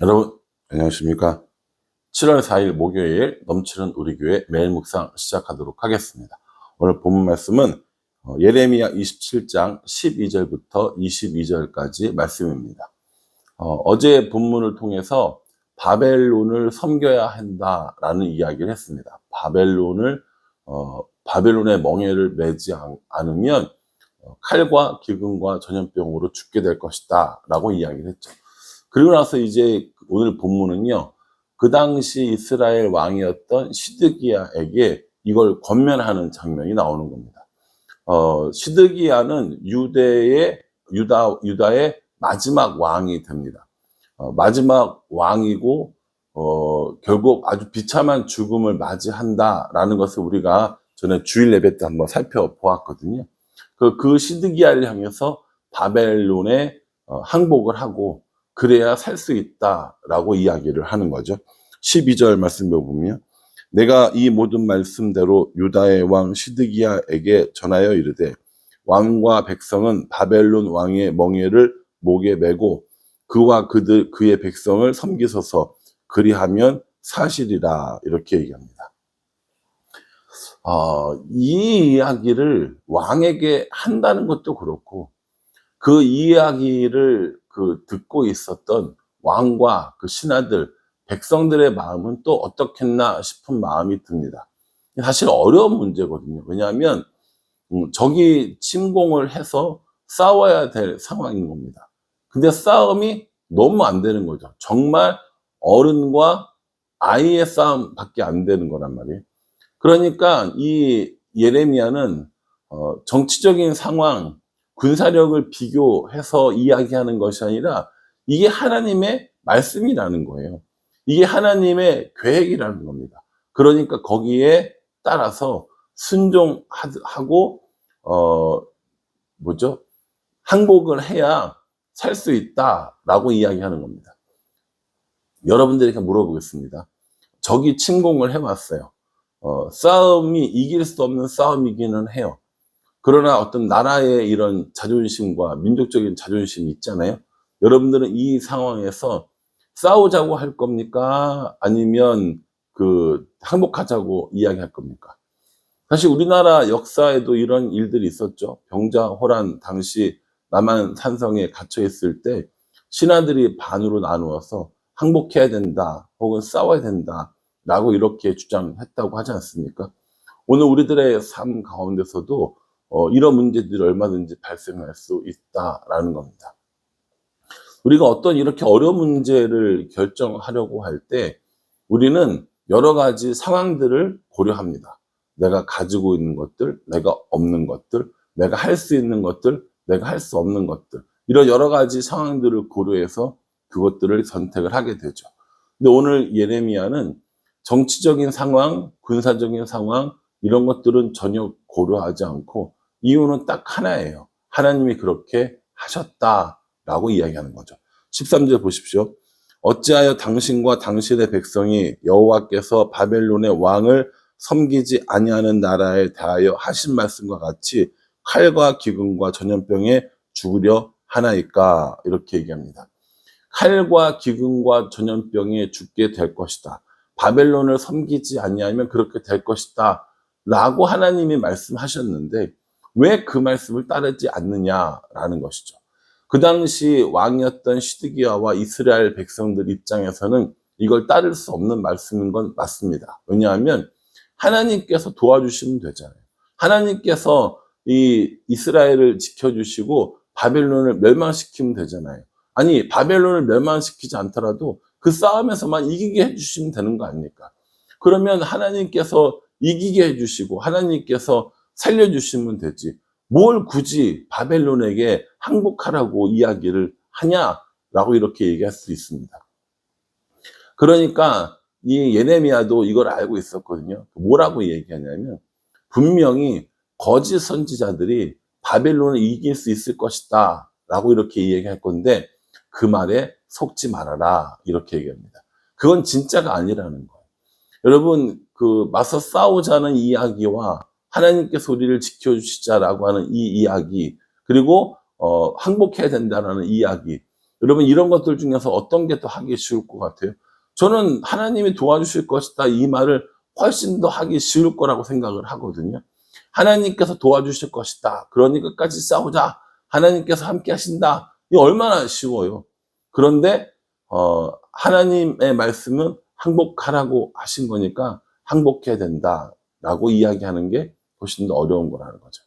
여러분, 안녕하십니까? 7월 4일 목요일 넘치는 우리 교회 매일 묵상 시작하도록 하겠습니다. 오늘 본문 말씀은 어, 예레미야 27장 12절부터 22절까지 말씀입니다. 어, 제 본문을 통해서 바벨론을 섬겨야 한다라는 이야기를 했습니다. 바벨론을 어, 바벨론의 멍에를 매지 않- 않으면 어, 칼과 기근과 전염병으로 죽게 될 것이다 라고 이야기를 했죠. 그리고 나서 이제 오늘 본문은요, 그 당시 이스라엘 왕이었던 시드기야에게 이걸 권면하는 장면이 나오는 겁니다. 어, 시드기야는 유대의, 유다, 유다의 마지막 왕이 됩니다. 어, 마지막 왕이고, 어, 결국 아주 비참한 죽음을 맞이한다라는 것을 우리가 전에 주일 예배 때 한번 살펴보았거든요. 그, 그 시드기야를 향해서 바벨론에 어, 항복을 하고, 그래야 살 수 있다라고 이야기를 하는 거죠. 12절 말씀에 보면 내가 이 모든 말씀대로 유다의 왕 시드기야에게 전하여 이르되 왕과 백성은 바벨론 왕의 멍에를 목에 메고 그와 그들 그의 백성을 섬기소서 그리하면 사실이라 이렇게 얘기합니다. 어, 이 이야기를 왕에게 한다는 것도 그렇고 그 이야기를 그 듣고 있었던 왕과 그 신하들, 백성들의 마음은 또 어떻겠나 싶은 마음이 듭니다. 사실 어려운 문제거든요. 왜냐하면 음, 적이 침공을 해서 싸워야 될 상황인 겁니다. 근데 싸움이 너무 안 되는 거죠. 정말 어른과 아이의 싸움밖에 안 되는 거란 말이에요. 그러니까 이 예레미야는 어, 정치적인 상황, 군사력을 비교해서 이야기하는 것이 아니라 이게 하나님의 말씀이라는 거예요. 이게 하나님의 계획이라는 겁니다. 그러니까 거기에 따라서 순종하고 어 뭐죠? 항복을 해야 살 수 있다라고 이야기하는 겁니다. 여러분들에게 물어보겠습니다. 적이 침공을 해왔어요. 어, 싸움이 이길 수 없는 싸움이기는 해요. 그러나 어떤 나라의 이런 자존심과 민족적인 자존심이 있잖아요. 여러분들은 이 상황에서 싸우자고 할 겁니까? 아니면 그 항복하자고 이야기할 겁니까? 사실 우리나라 역사에도 이런 일들이 있었죠. 병자호란 당시 남한 산성에 갇혀 있을 때 신하들이 반으로 나누어서 항복해야 된다 혹은 싸워야 된다 라고 이렇게 주장했다고 하지 않습니까? 오늘 우리들의 삶 가운데서도 어, 이런 문제들이 얼마든지 발생할 수 있다라는 겁니다. 우리가 어떤 이렇게 어려운 문제를 결정하려고 할 때 우리는 여러 가지 상황들을 고려합니다. 내가 가지고 있는 것들, 내가 없는 것들, 내가 할 수 있는 것들, 내가 할 수 없는 것들. 이런 여러 가지 상황들을 고려해서 그것들을 선택을 하게 되죠. 근데 오늘 예레미야는 정치적인 상황, 군사적인 상황, 이런 것들은 전혀 고려하지 않고 이유는 딱 하나예요. 하나님이 그렇게 하셨다라고 이야기하는 거죠. 13절 보십시오. 어찌하여 당신과 당신의 백성이 여호와께서 바벨론의 왕을 섬기지 아니하는 나라에 대하여 하신 말씀과 같이 칼과 기근과 전염병에 죽으려 하나이까 이렇게 얘기합니다. 칼과 기근과 전염병에 죽게 될 것이다. 바벨론을 섬기지 아니하면 그렇게 될 것이다. 라고 하나님이 말씀하셨는데 왜 그 말씀을 따르지 않느냐라는 것이죠. 그 당시 왕이었던 시드기야와 이스라엘 백성들 입장에서는 이걸 따를 수 없는 말씀인 건 맞습니다. 왜냐하면 하나님께서 도와주시면 되잖아요. 하나님께서 이 이스라엘을 지켜주시고 바벨론을 멸망시키면 되잖아요. 아니 바벨론을 멸망시키지 않더라도 그 싸움에서만 이기게 해주시면 되는 거 아닙니까? 그러면 하나님께서 이기게 해주시고 하나님께서 살려주시면 되지. 뭘 굳이 바벨론에게 항복하라고 이야기를 하냐라고 이렇게 얘기할 수 있습니다. 그러니까 이 예레미야도 이걸 알고 있었거든요. 뭐라고 얘기하냐면 분명히 거짓 선지자들이 바벨론을 이길 수 있을 것이다 라고 이렇게 얘기할 건데 그 말에 속지 말아라 이렇게 얘기합니다. 그건 진짜가 아니라는 거예요. 여러분 그 맞서 싸우자는 이야기와 하나님께서 우리를 지켜주시자라고 하는 이 이야기 그리고 어, 항복해야 된다는 이야기 여러분 이런 것들 중에서 어떤 게 더 하기 쉬울 것 같아요? 저는 하나님이 도와주실 것이다 이 말을 훨씬 더 하기 쉬울 거라고 생각을 하거든요. 하나님께서 도와주실 것이다. 그러니 끝까지 싸우자. 하나님께서 함께 하신다. 이 얼마나 쉬워요. 그런데 어, 하나님의 말씀은 항복하라고 하신 거니까 항복해야 된다라고 이야기하는 게 훨씬 더 어려운 거라는 거죠.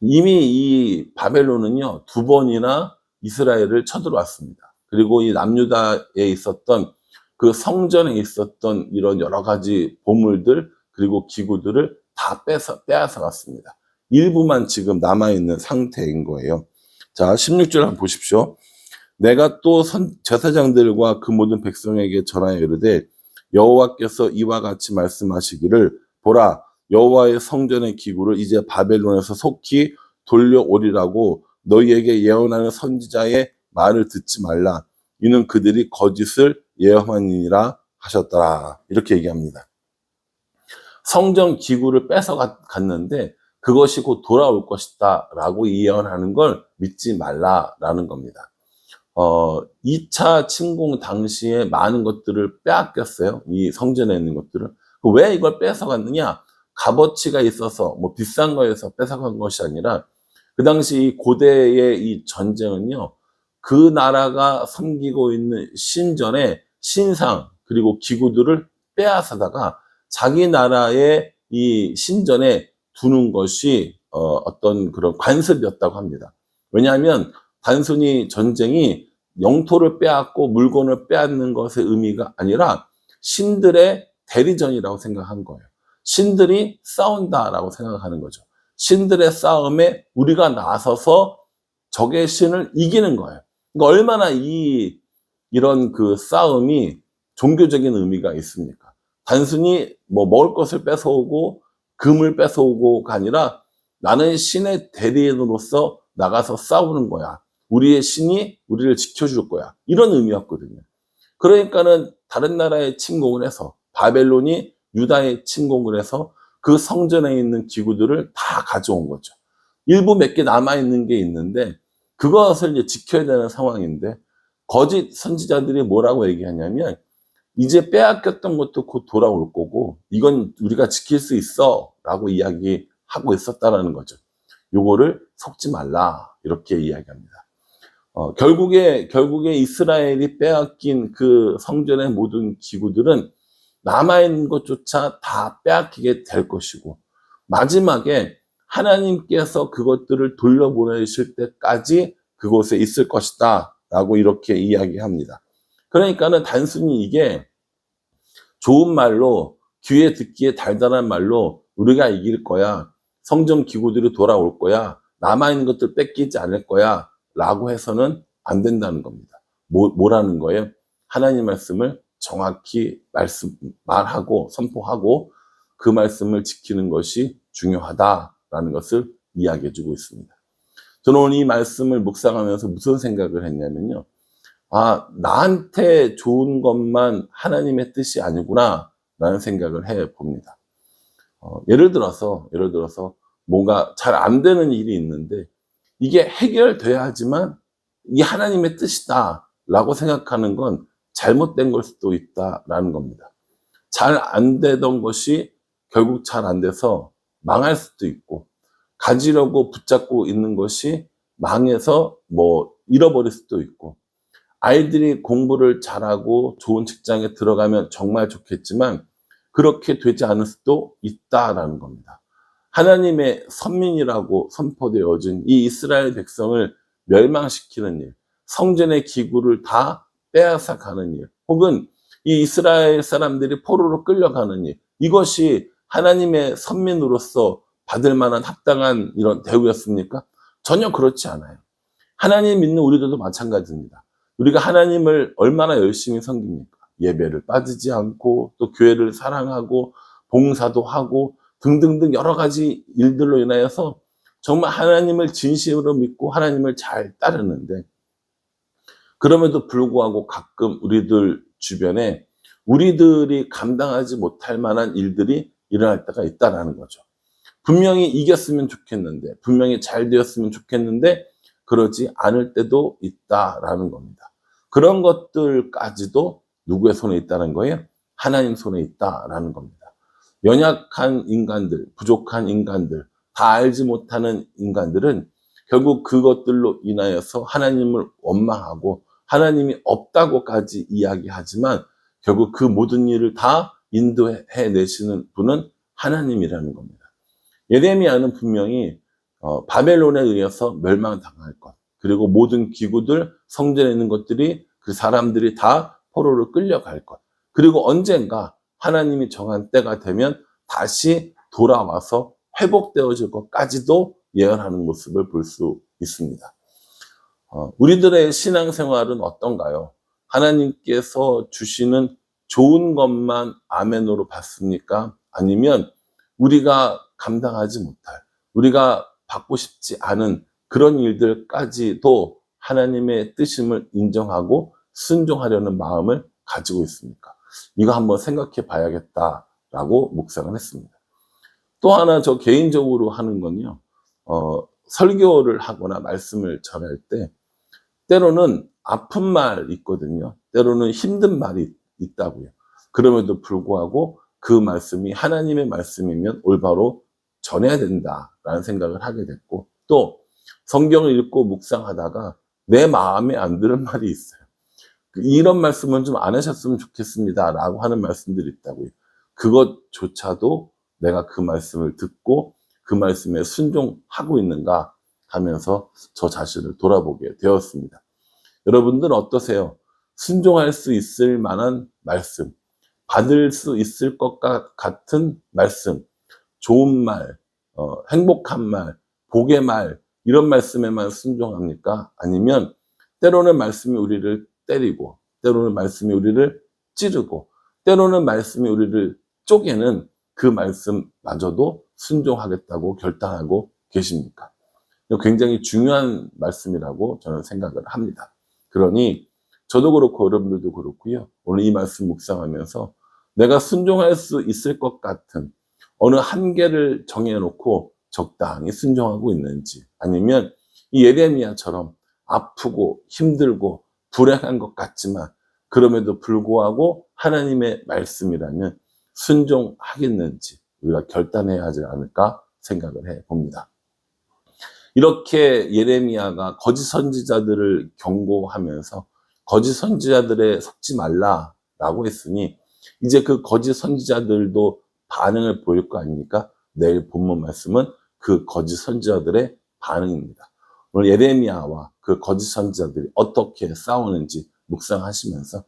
이미 이 바벨론은요 두 번이나 이스라엘을 쳐들어왔습니다. 그리고 이 남유다에 있었던 그 성전에 있었던 이런 여러 가지 보물들 그리고 기구들을 다 빼서 빼앗아 갔습니다. 일부만 지금 남아 있는 상태인 거예요. 자, 16절 한번 보십시오. 내가 또 선, 제사장들과 그 모든 백성에게 전하여 이르되 여호와께서 이와 같이 말씀하시기를 보라 여호와의 성전의 기구를 이제 바벨론에서 속히 돌려오리라고 너희에게 예언하는 선지자의 말을 듣지 말라 이는 그들이 거짓을 예언하니라 하셨더라 이렇게 얘기합니다. 성전 기구를 뺏어 갔는데 그것이 곧 돌아올 것이다 라고 예언하는 걸 믿지 말라라는 겁니다. 어, 2차 침공 당시에 많은 것들을 빼앗겼어요. 이 성전에 있는 것들을. 왜 이걸 뺏어갔느냐? 값어치가 있어서 뭐 비싼 거에서 뺏어간 것이 아니라 그 당시 이 고대의 이 전쟁은요. 그 나라가 섬기고 있는 신전의 신상 그리고 기구들을 빼앗아다가 자기 나라의 이 신전에 두는 것이 어, 어떤 그런 관습이었다고 합니다. 왜냐하면 단순히 전쟁이 영토를 빼앗고 물건을 빼앗는 것의 의미가 아니라 신들의 대리전이라고 생각한 거예요. 신들이 싸운다라고 생각하는 거죠. 신들의 싸움에 우리가 나서서 적의 신을 이기는 거예요. 그러니까 얼마나 이 이런 그 싸움이 종교적인 의미가 있습니까? 단순히 뭐 먹을 것을 뺏어오고 금을 뺏어오고가 아니라 나는 신의 대리인으로서 나가서 싸우는 거야. 우리의 신이 우리를 지켜줄 거야. 이런 의미였거든요. 그러니까는 다른 나라에 침공을 해서 바벨론이 유다에 침공을 해서 그 성전에 있는 기구들을 다 가져온 거죠. 일부 몇 개 남아있는 게 있는데 그것을 이제 지켜야 되는 상황인데 거짓 선지자들이 뭐라고 얘기하냐면 이제 빼앗겼던 것도 곧 돌아올 거고 이건 우리가 지킬 수 있어 라고 이야기하고 있었다라는 거죠. 요거를 속지 말라 이렇게 이야기합니다. 어, 결국에 결국에 이스라엘이 빼앗긴 그 성전의 모든 기구들은 남아있는 것조차 다 빼앗기게 될 것이고 마지막에 하나님께서 그것들을 돌려보내실 때까지 그곳에 있을 것이다 라고 이렇게 이야기합니다. 그러니까는 단순히 이게 좋은 말로 귀에 듣기에 달달한 말로 우리가 이길 거야 성전 기구들이 돌아올 거야 남아있는 것들 뺏기지 않을 거야 라고 해서는 안 된다는 겁니다. 뭐, 뭐라는 거예요? 하나님 말씀을 정확히 말씀, 말하고 선포하고 그 말씀을 지키는 것이 중요하다라는 것을 이야기해 주고 있습니다. 저는 이 말씀을 묵상하면서 무슨 생각을 했냐면요. 아, 나한테 좋은 것만 하나님의 뜻이 아니구나, 라는 생각을 해 봅니다. 어, 예를 들어서, 예를 들어서, 뭔가 잘 안 되는 일이 있는데, 이게 해결돼야 하지만 이 하나님의 뜻이다 라고 생각하는 건 잘못된 걸 수도 있다라는 겁니다. 잘 안 되던 것이 결국 잘 안 돼서 망할 수도 있고 가지려고 붙잡고 있는 것이 망해서 뭐 잃어버릴 수도 있고 아이들이 공부를 잘하고 좋은 직장에 들어가면 정말 좋겠지만 그렇게 되지 않을 수도 있다라는 겁니다. 하나님의 선민이라고 선포되어진 이 이스라엘 백성을 멸망시키는 일, 성전의 기구를 다 빼앗아 가는 일, 혹은 이 이스라엘 사람들이 포로로 끌려가는 일, 이것이 하나님의 선민으로서 받을 만한 합당한 이런 대우였습니까? 전혀 그렇지 않아요. 하나님 믿는 우리들도 마찬가지입니다. 우리가 하나님을 얼마나 열심히 섬깁니까? 예배를 빠지지 않고 또 교회를 사랑하고 봉사도 하고 등등등 여러 가지 일들로 인하여서 정말 하나님을 진심으로 믿고 하나님을 잘 따르는데 그럼에도 불구하고 가끔 우리들 주변에 우리들이 감당하지 못할 만한 일들이 일어날 때가 있다라는 거죠. 분명히 이겼으면 좋겠는데, 분명히 잘 되었으면 좋겠는데, 그러지 않을 때도 있다라는 겁니다. 그런 것들까지도 누구의 손에 있다는 거예요? 하나님 손에 있다라는 겁니다. 연약한 인간들, 부족한 인간들, 다 알지 못하는 인간들은 결국 그것들로 인하여서 하나님을 원망하고 하나님이 없다고까지 이야기하지만 결국 그 모든 일을 다 인도해 내시는 분은 하나님이라는 겁니다. 예레미야는 분명히 어, 바벨론에 의해서 멸망당할 것, 그리고 모든 기구들, 성전에 있는 것들이 그 사람들이 다 포로로 끌려갈 것, 그리고 언젠가 하나님이 정한 때가 되면 다시 돌아와서 회복되어질 것까지도 예언하는 모습을 볼 수 있습니다. 어, 우리들의 신앙생활은 어떤가요? 하나님께서 주시는 좋은 것만 아멘으로 받습니까? 아니면 우리가 감당하지 못할, 우리가 받고 싶지 않은 그런 일들까지도 하나님의 뜻임을 인정하고 순종하려는 마음을 가지고 있습니까? 이거 한번 생각해 봐야겠다라고 묵상을 했습니다. 또 하나 저 개인적으로 하는 건요, 어, 설교를 하거나 말씀을 전할 때, 때로는 아픈 말 있거든요. 때로는 힘든 말이 있다고요. 그럼에도 불구하고 그 말씀이 하나님의 말씀이면 올바로 전해야 된다라는 생각을 하게 됐고, 또 성경을 읽고 묵상하다가 내 마음에 안 드는 말이 있어요. 이런 말씀은 좀 안 하셨으면 좋겠습니다. 라고 하는 말씀들이 있다고요. 그것조차도 내가 그 말씀을 듣고 그 말씀에 순종하고 있는가 하면서 저 자신을 돌아보게 되었습니다. 여러분들 어떠세요? 순종할 수 있을 만한 말씀, 받을 수 있을 것 같은 말씀, 좋은 말, 어, 행복한 말, 복의 말, 이런 말씀에만 순종합니까? 아니면 때로는 말씀이 우리를 때리고, 때로는 말씀이 우리를 찌르고, 때로는 말씀이 우리를 쪼개는 그 말씀마저도 순종하겠다고 결단하고 계십니까? 굉장히 중요한 말씀이라고 저는 생각을 합니다. 그러니 저도 그렇고 여러분들도 그렇고요. 오늘 이 말씀 묵상하면서 내가 순종할 수 있을 것 같은 어느 한계를 정해놓고 적당히 순종하고 있는지 아니면 이 예레미야처럼 아프고 힘들고 불행한 것 같지만 그럼에도 불구하고 하나님의 말씀이라면 순종하겠는지 우리가 결단해야 하지 않을까 생각을 해 봅니다. 이렇게 예레미야가 거짓 선지자들을 경고하면서 거짓 선지자들의 속지 말라라고 했으니 이제 그 거짓 선지자들도 반응을 보일 거 아닙니까? 내일 본문 말씀은 그 거짓 선지자들의 반응입니다. 오늘 예레미야와 그 거짓 선지자들이 어떻게 싸우는지 묵상하시면서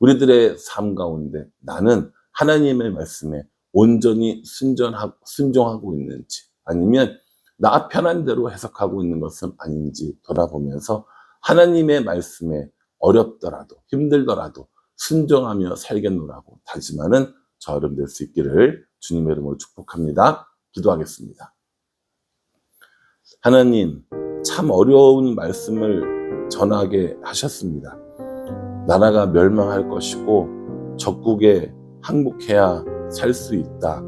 우리들의 삶 가운데 나는 하나님의 말씀에 온전히 순전하고, 순종하고 있는지 아니면 나 편한 대로 해석하고 있는 것은 아닌지 돌아보면서 하나님의 말씀에 어렵더라도 힘들더라도 순종하며 살겠노라고 다짐하는 저 여러분 될 수 있기를 주님의 이름으로 축복합니다. 기도하겠습니다. 하나님, 참 어려운 말씀을 전하게 하셨습니다. 나라가 멸망할 것이고 적국에 항복해야 살 수 있다.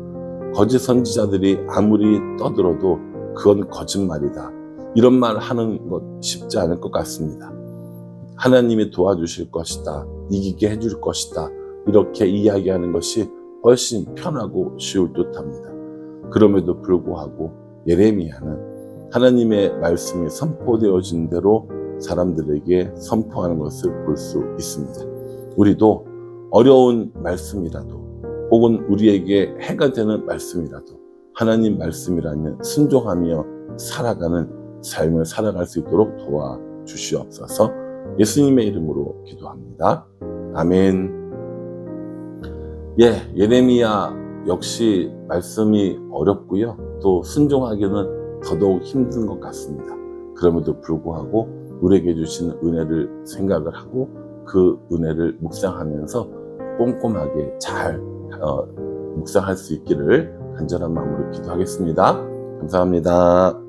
거짓 선지자들이 아무리 떠들어도 그건 거짓말이다. 이런 말 하는 것 쉽지 않을 것 같습니다. 하나님이 도와주실 것이다. 이기게 해줄 것이다. 이렇게 이야기하는 것이 훨씬 편하고 쉬울 듯 합니다. 그럼에도 불구하고 예레미야는 하나님의 말씀이 선포되어진 대로 사람들에게 선포하는 것을 볼 수 있습니다. 우리도 어려운 말씀이라도 혹은 우리에게 해가 되는 말씀이라도 하나님 말씀이라면 순종하며 살아가는 삶을 살아갈 수 있도록 도와주시옵소서 예수님의 이름으로 기도합니다. 아멘. 예, 예레미야 역시 말씀이 어렵고요. 또 순종하기는 더더욱 힘든 것 같습니다. 그럼에도 불구하고 우리에게 주시는 은혜를 생각을 하고 그 은혜를 묵상하면서 꼼꼼하게 잘 어, 묵상할 수 있기를 간절한 마음으로 기도하겠습니다. 감사합니다.